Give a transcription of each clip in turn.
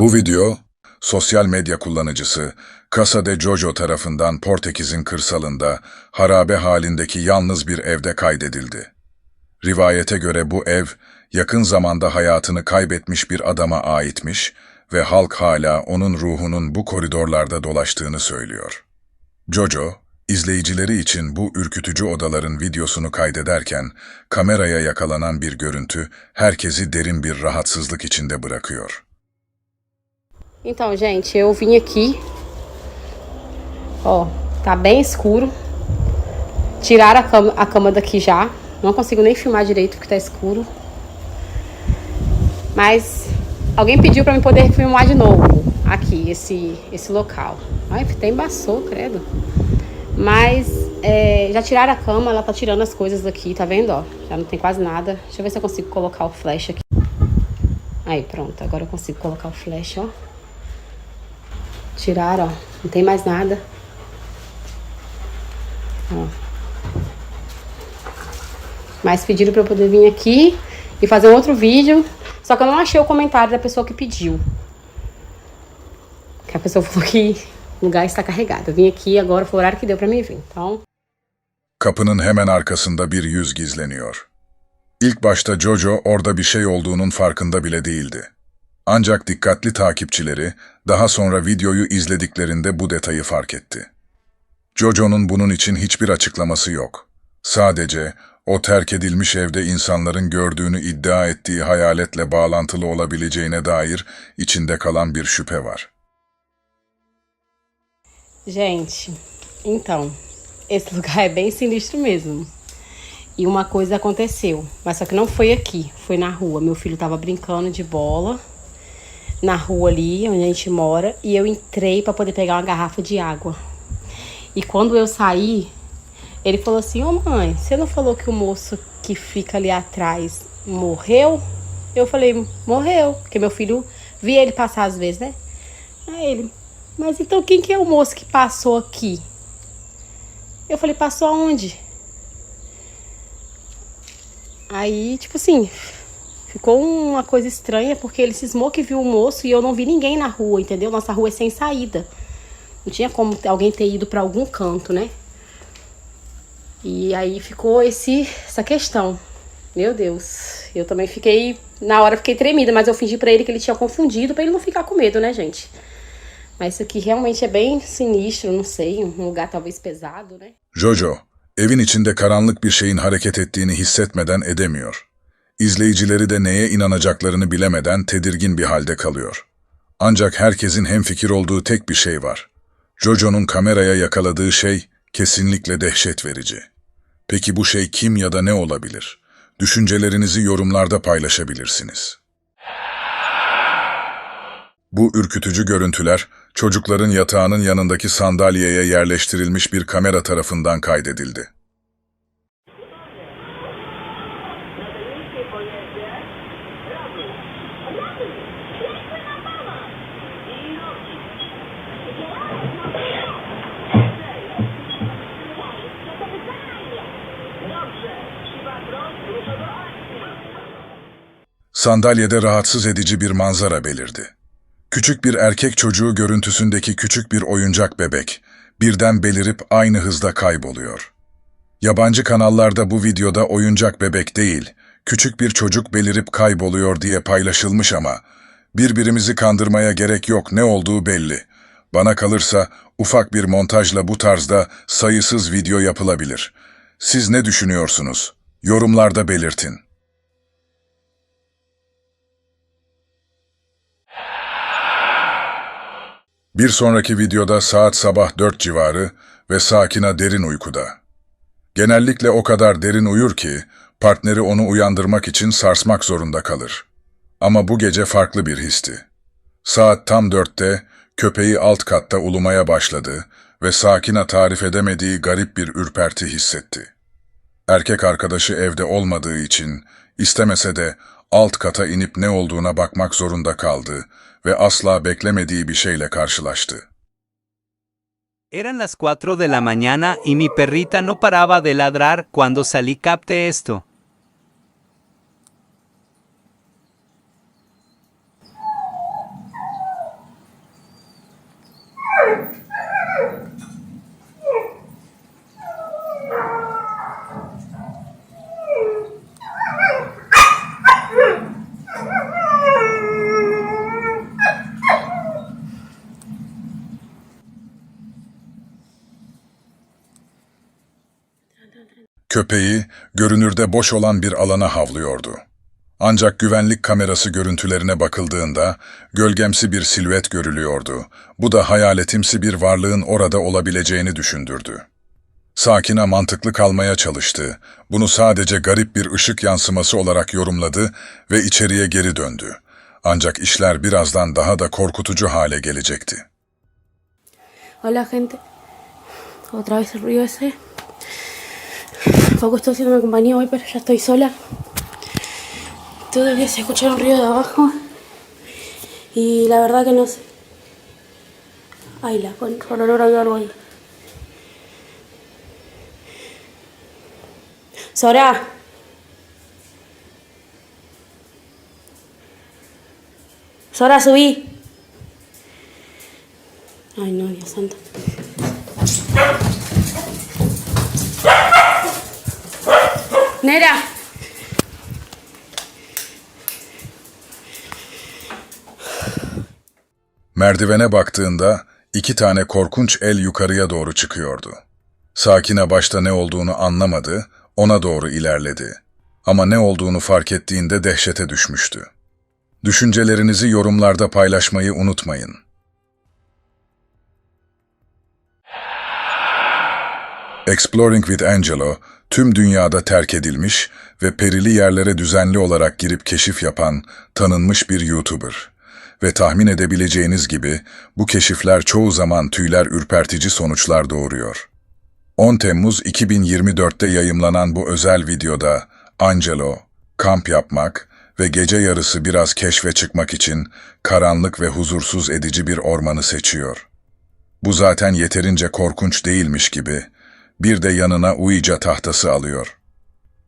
Bu video, sosyal medya kullanıcısı Casa de Jojo tarafından Portekiz'in kırsalında harabe halindeki yalnız bir evde kaydedildi. Rivayete göre bu ev, yakın zamanda hayatını kaybetmiş bir adama aitmiş ve halk hala onun ruhunun bu koridorlarda dolaştığını söylüyor. Jojo, izleyicileri için bu ürkütücü odaların videosunu kaydederken, kameraya yakalanan bir görüntü herkesi derin bir rahatsızlık içinde bırakıyor. Então, gente, eu vim aqui. Ó, tá bem escuro. Tiraram a cama, a cama daqui já. Não consigo nem filmar direito porque tá escuro. Mas alguém pediu pra mim poder filmar de novo aqui, esse, esse local. Ai, até embaçou, credo. Mas é, já tiraram a cama, ela tá tirando as coisas daqui, tá vendo? Ó, já não tem quase nada. Deixa eu ver se eu consigo colocar o flash aqui. Aí, pronto. Agora eu consigo colocar o flash, ó. Tiraram, ó. Não tem mais nada. Ó. Mas pediram pra eu poder vir aqui e fazer um outro vídeo. Só que eu não achei o comentário da pessoa que pediu. Que a pessoa falou que o lugar está carregado. Eu vim aqui agora, foi o horário que deu pra mim vir. Então, Kapının hemen arkasında bir yüz gizleniyor. İlk başta Jojo orada bir şey olduğunun farkında bile değildi. Ancak dikkatli takipçileri daha sonra videoyu izlediklerinde bu detayı fark etti. Jojo'nun bunun için hiçbir açıklaması yok. Sadece o terk edilmiş evde insanların gördüğünü iddia ettiği hayaletle bağlantılı olabileceğine dair içinde kalan bir şüphe var. gente, então, esse lugar é bem sinistro mesmo. E uma coisa aconteceu, mas só que não foi aqui, foi na rua. Meu filho tava brincando de bola na rua ali onde a gente mora e eu entrei para poder pegar uma garrafa de água. E quando eu saí, ele falou assim: Ô mãe, você não falou que o moço que fica ali atrás morreu? Eu falei: Morreu, porque meu filho via ele passar às vezes, né? Aí ele: Mas então quem que é o moço que passou aqui? Eu falei: Passou aonde? Aí, tipo assim, ficou uma coisa estranha porque ele cismou que viu o moço e eu não vi ninguém na rua, entendeu? Nossa rua é sem saída. Não tinha como alguém ter ido para algum canto, né? E aí ficou esse essa questão. Meu Deus, eu também fiquei na hora fiquei tremida, mas eu fingi para ele que ele tinha confundido para ele não ficar com medo, né, gente? Mas isso aqui realmente é bem sinistro, não sei, um lugar talvez pesado, né? Jojo, evin içinde karanlık bir şeyin hareket ettiğini hissetmeden edemiyor. İzleyicileri de neye inanacaklarını bilemeden tedirgin bir halde kalıyor. Ancak herkesin hemfikir olduğu tek bir şey var. Jojo'nun kameraya yakaladığı şey kesinlikle dehşet verici. Peki bu şey kim ya da ne olabilir? Düşüncelerinizi yorumlarda paylaşabilirsiniz. Bu ürkütücü görüntüler, çocukların yatağının yanındaki sandalyeye yerleştirilmiş bir kamera tarafından kaydedildi. Sandalyede rahatsız edici bir manzara belirdi. Küçük bir erkek çocuğu görüntüsündeki küçük bir oyuncak bebek birden belirip aynı hızda kayboluyor. Yabancı kanallarda bu videoda oyuncak bebek değil, küçük bir çocuk belirip kayboluyor diye paylaşılmış ama birbirimizi kandırmaya gerek yok ne olduğu belli. Bana kalırsa ufak bir montajla bu tarzda sayısız video yapılabilir. Siz ne düşünüyorsunuz? Yorumlarda belirtin. Bir sonraki videoda saat sabah 4 civarı ve Sakina derin uykuda. Genellikle o kadar derin uyur ki partneri onu uyandırmak için sarsmak zorunda kalır. Ama bu gece farklı bir histi. Saat tam dörtte köpeği alt katta ulumaya başladı ve Sakina tarif edemediği garip bir ürperti hissetti. Erkek arkadaşı evde olmadığı için istemese de alt kata inip ne olduğuna bakmak zorunda kaldı Eran las 4 de la mañana y mi perrita no paraba de ladrar cuando salí capté esto. Köpeği, görünürde boş olan bir alana havlıyordu. Ancak güvenlik kamerası görüntülerine bakıldığında gölgemsi bir silüet görülüyordu. Bu da hayaletimsi bir varlığın orada olabileceğini düşündürdü. Sakine mantıklı kalmaya çalıştı. Bunu sadece garip bir ışık yansıması olarak yorumladı ve içeriye geri döndü. Ancak işler birazdan daha da korkutucu hale gelecekti. Hola gente, otra vez el ruido ese. Poco estoy haciéndome compañía hoy, pero ya estoy sola. Todavía se escucha un ruido de abajo. Y la verdad que no sé. Ay, la con olor algo ahí. Sora. Sora, subí. Ay, no, Dios santo. Nera. Merdivene baktığında iki tane korkunç el yukarıya doğru çıkıyordu. Sakine başta ne olduğunu anlamadı, ona doğru ilerledi. Ama ne olduğunu fark ettiğinde dehşete düşmüştü. Düşüncelerinizi yorumlarda paylaşmayı unutmayın. Exploring with Angelo, tüm dünyada terk edilmiş ve perili yerlere düzenli olarak girip keşif yapan tanınmış bir YouTuber. Ve tahmin edebileceğiniz gibi bu keşifler çoğu zaman tüyler ürpertici sonuçlar doğuruyor. 10 Temmuz 2024'te yayımlanan bu özel videoda Angelo, kamp yapmak ve gece yarısı biraz keşfe çıkmak için karanlık ve huzursuz edici bir ormanı seçiyor. Bu zaten yeterince korkunç değilmiş gibi bir de yanına Ouija tahtası alıyor.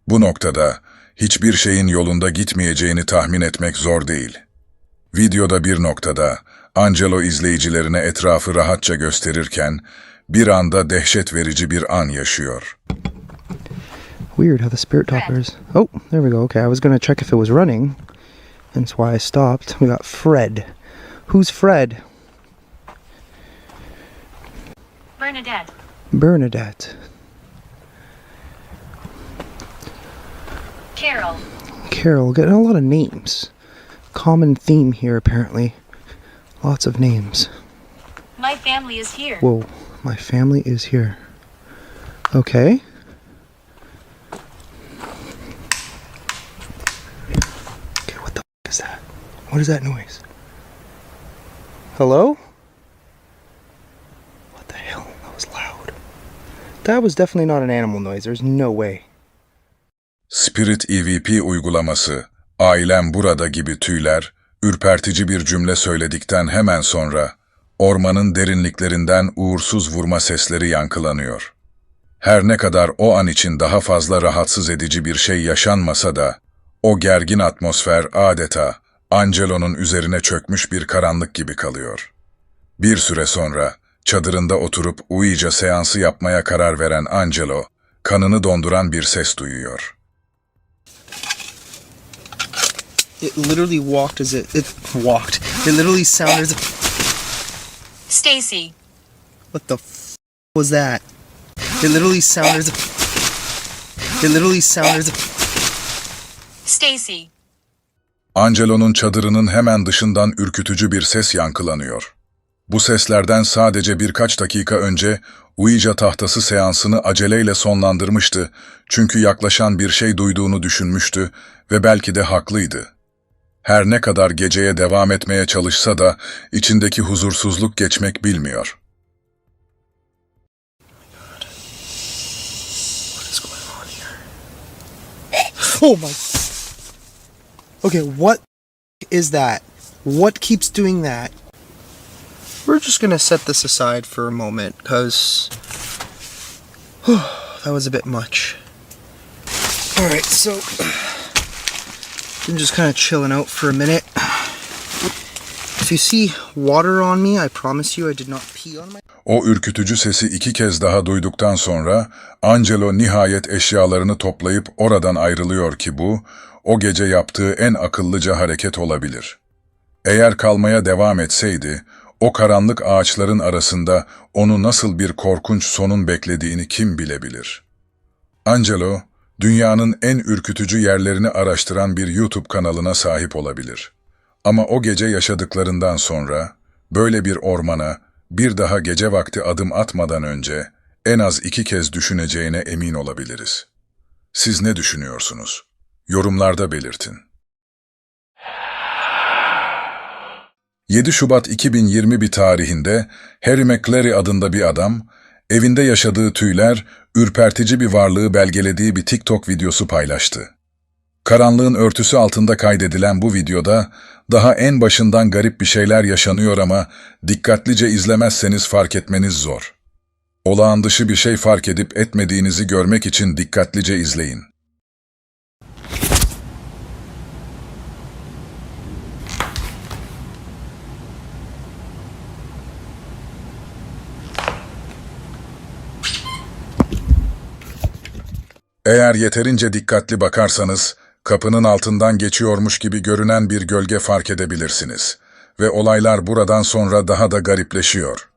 Bu noktada hiçbir şeyin yolunda gitmeyeceğini tahmin etmek zor değil. Videoda bir noktada Angelo izleyicilerine etrafı rahatça gösterirken bir anda dehşet verici bir an yaşıyor. Weird how the spirit toppers. Oh, there we go. Okay, I was gonna check if it was running. That's why I stopped. We got Fred. Who's Fred? Bernadette. Bernadette. Carol. Carol. Getting a lot of names. Common theme here, apparently. Lots of names. My family is here. Whoa, my family is here. Okay. Okay, what the f- is that? What is that noise? Hello? That was definitely not an animal noise. There's no way. Spirit EVP uygulaması, ailem burada gibi tüyler, ürpertici bir cümle söyledikten hemen sonra, ormanın derinliklerinden uğursuz vurma sesleri yankılanıyor. Her ne kadar o an için daha fazla rahatsız edici bir şey yaşanmasa da, o gergin atmosfer adeta Angelo'nun üzerine çökmüş bir karanlık gibi kalıyor. Bir süre sonra, çadırında oturup Ouija seansı yapmaya karar veren Angelo, kanını donduran bir ses duyuyor. It literally walked as it it walked. It literally sounded as if Stacy. what the f- was that? It literally sounded as if it literally sounded as if Stacy. Angelo'nun çadırının hemen dışından ürkütücü bir ses yankılanıyor. Bu seslerden sadece birkaç dakika önce Ouija tahtası seansını aceleyle sonlandırmıştı çünkü yaklaşan bir şey duyduğunu düşünmüştü ve belki de haklıydı. Her ne kadar geceye devam etmeye çalışsa da içindeki huzursuzluk geçmek bilmiyor. Oh my. Okay, what is that? What keeps doing that? We're just gonna set this aside for a moment, because that was a bit much. Alright, so I'm just kind of chilling out for a minute. If you see water on me, I promise you I did not pee on my. O ürkütücü sesi iki kez daha duyduktan sonra Angelo nihayet eşyalarını toplayıp oradan ayrılıyor ki bu, o gece yaptığı en akıllıca hareket olabilir. Eğer kalmaya devam etseydi, o karanlık ağaçların arasında onu nasıl bir korkunç sonun beklediğini kim bilebilir? Angelo, dünyanın en ürkütücü yerlerini araştıran bir YouTube kanalına sahip olabilir. Ama o gece yaşadıklarından sonra, böyle bir ormana bir daha gece vakti adım atmadan önce en az iki kez düşüneceğine emin olabiliriz. Siz ne düşünüyorsunuz? Yorumlarda belirtin. 7 Şubat 2021 tarihinde Harry McClary adında bir adam, evinde yaşadığı tüyler, ürpertici bir varlığı belgelediği bir TikTok videosu paylaştı. Karanlığın örtüsü altında kaydedilen bu videoda daha en başından garip bir şeyler yaşanıyor ama dikkatlice izlemezseniz fark etmeniz zor. Olağan dışı bir şey fark edip etmediğinizi görmek için dikkatlice izleyin. Eğer yeterince dikkatli bakarsanız, kapının altından geçiyormuş gibi görünen bir gölge fark edebilirsiniz. Ve olaylar buradan sonra daha da garipleşiyor.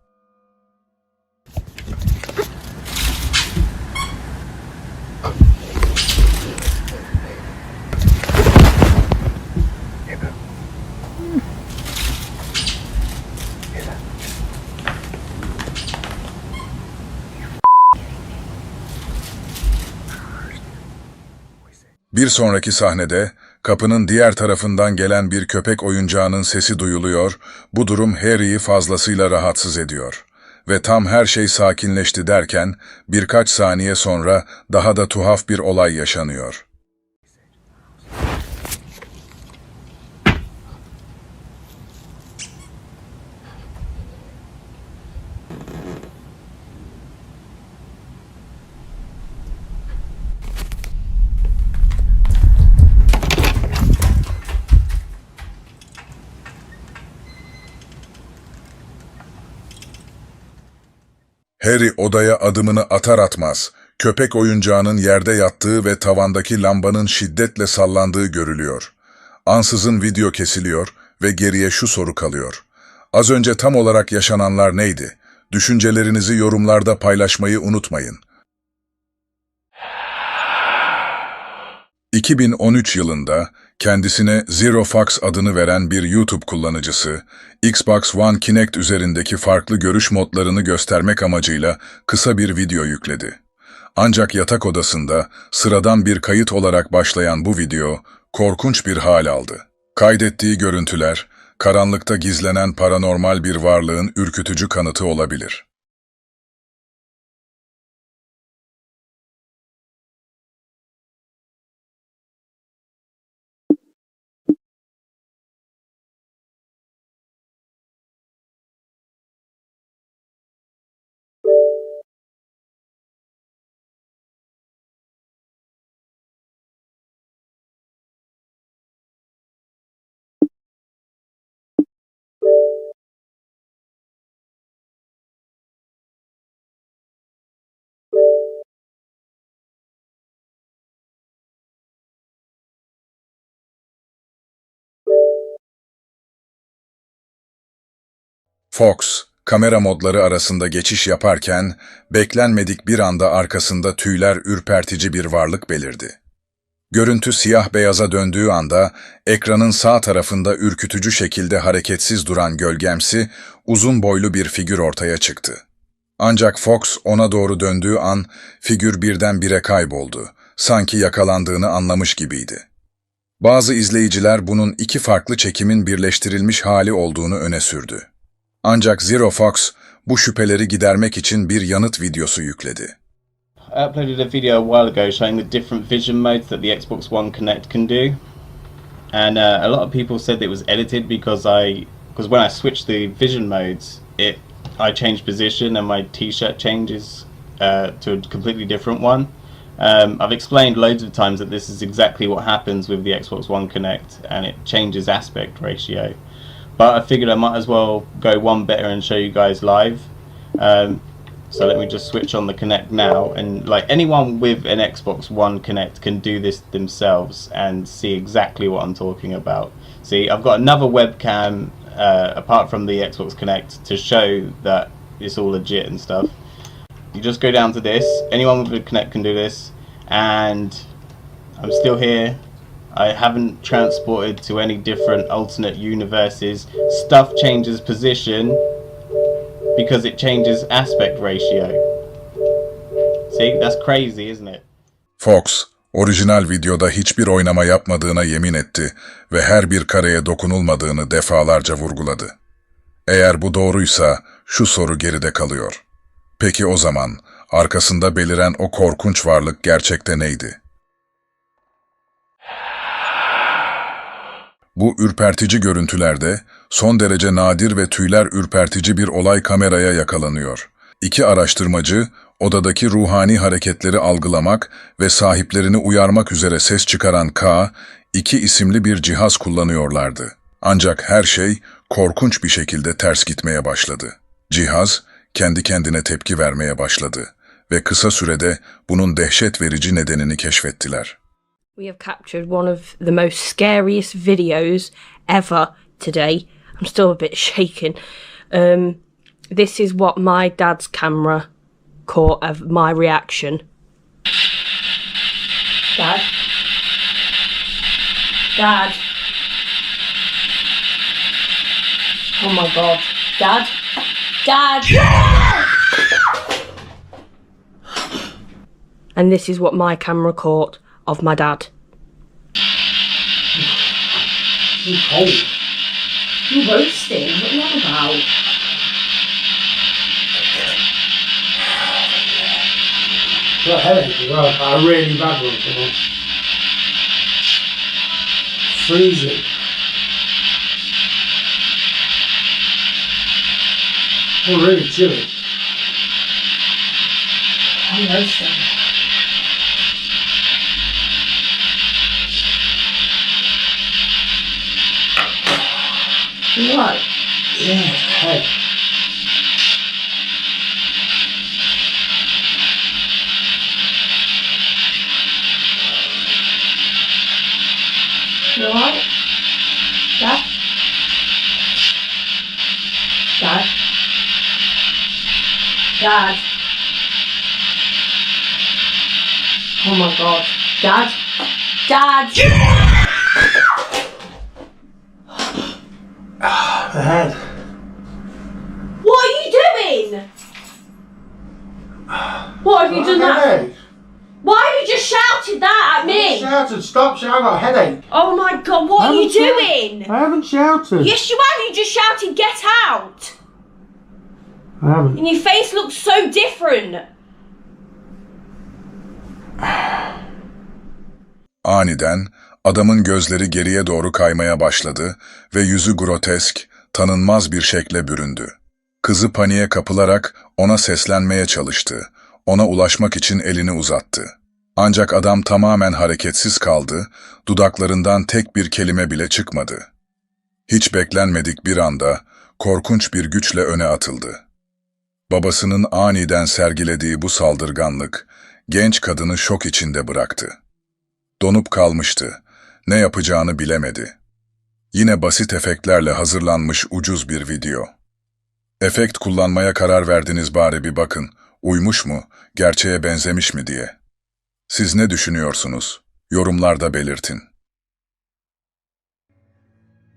Bir sonraki sahnede kapının diğer tarafından gelen bir köpek oyuncağının sesi duyuluyor, bu durum Harry'i fazlasıyla rahatsız ediyor. Ve tam her şey sakinleşti derken birkaç saniye sonra daha da tuhaf bir olay yaşanıyor. Harry odaya adımını atar atmaz, köpek oyuncağının yerde yattığı ve tavandaki lambanın şiddetle sallandığı görülüyor. Ansızın video kesiliyor ve geriye şu soru kalıyor. Az önce tam olarak yaşananlar neydi? Düşüncelerinizi yorumlarda paylaşmayı unutmayın. 2013 yılında kendisine Zero Fox adını veren bir YouTube kullanıcısı, Xbox One Kinect üzerindeki farklı görüş modlarını göstermek amacıyla kısa bir video yükledi. Ancak yatak odasında sıradan bir kayıt olarak başlayan bu video korkunç bir hal aldı. Kaydettiği görüntüler, karanlıkta gizlenen paranormal bir varlığın ürkütücü kanıtı olabilir. Fox, kamera modları arasında geçiş yaparken, beklenmedik bir anda arkasında tüyler ürpertici bir varlık belirdi. Görüntü siyah beyaza döndüğü anda, ekranın sağ tarafında ürkütücü şekilde hareketsiz duran gölgemsi, uzun boylu bir figür ortaya çıktı. Ancak Fox ona doğru döndüğü an, figür birdenbire kayboldu. Sanki yakalandığını anlamış gibiydi. Bazı izleyiciler bunun iki farklı çekimin birleştirilmiş hali olduğunu öne sürdü. Ancak bu şüpheleri gidermek için bir yanıt videosu yükledi. I uploaded a video a while ago showing the different vision modes that the Xbox One Connect can do, and uh, a lot of people said it was edited because I because when I switched the vision modes, it I changed position and my T-shirt changes uh, to a completely different one. Um, I've explained loads of times that this is exactly what happens with the Xbox One Connect, and it changes aspect ratio. But I figured I might as well go one better and show you guys live. Um, so let me just switch on the Connect now, and like anyone with an Xbox One Connect can do this themselves and see exactly what I'm talking about. See, I've got another webcam uh, apart from the Xbox Connect to show that it's all legit and stuff. You just go down to this. Anyone with a Connect can do this, and I'm still here. I haven't transported to any different alternate universes. Stuff changes position because it changes aspect ratio. See, that's crazy, isn't it? Fox, orijinal videoda hiçbir oynama yapmadığına yemin etti ve her bir kareye dokunulmadığını defalarca vurguladı. Eğer bu doğruysa şu soru geride kalıyor. Peki o zaman arkasında beliren o korkunç varlık gerçekte neydi? Bu ürpertici görüntülerde son derece nadir ve tüyler ürpertici bir olay kameraya yakalanıyor. İki araştırmacı odadaki ruhani hareketleri algılamak ve sahiplerini uyarmak üzere ses çıkaran K, iki isimli bir cihaz kullanıyorlardı. Ancak her şey korkunç bir şekilde ters gitmeye başladı. Cihaz kendi kendine tepki vermeye başladı ve kısa sürede bunun dehşet verici nedenini keşfettiler. We have captured one of the most scariest videos ever today. I'm still a bit shaken. Um, this is what my dad's camera caught of my reaction. Dad? Dad? Oh my god. Dad? Dad! and this is what my camera caught of my dad. You roasting? What are you on about? got a headache as well, but a really bad one for me. Freezing. Oh, really chilly. I'm roasting. Right? Yeah, head. You alright? Dad? Dad? Dad? Oh my god. Dad? Dad? The head. What are you doing? What have you done that? headache. Why have you just shouted that at me? Shouted, stop shouting, I got a headache. Oh my god, what I are you haven't doing? I haven't shouted. Yes, you have. You just shouted, get out. I haven't. And your face looks so different. Aniden adamın gözleri geriye doğru kaymaya başladı ve yüzü grotesk, tanınmaz bir şekle büründü. Kızı paniğe kapılarak ona seslenmeye çalıştı. Ona ulaşmak için elini uzattı. Ancak adam tamamen hareketsiz kaldı, dudaklarından tek bir kelime bile çıkmadı. Hiç beklenmedik bir anda korkunç bir güçle öne atıldı. Babasının aniden sergilediği bu saldırganlık genç kadını şok içinde bıraktı. Donup kalmıştı. Ne yapacağını bilemedi. Yine basit efektlerle hazırlanmış ucuz bir video. Efekt kullanmaya karar verdiniz bari bir bakın. Uymuş mu, gerçeğe benzemiş mi diye. Siz ne düşünüyorsunuz? Yorumlarda belirtin.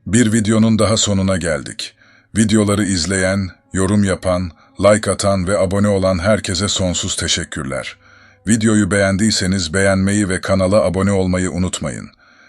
Bir videonun daha sonuna geldik. Videoları izleyen, yorum yapan, like atan ve abone olan herkese sonsuz teşekkürler. Videoyu beğendiyseniz beğenmeyi ve kanala abone olmayı unutmayın.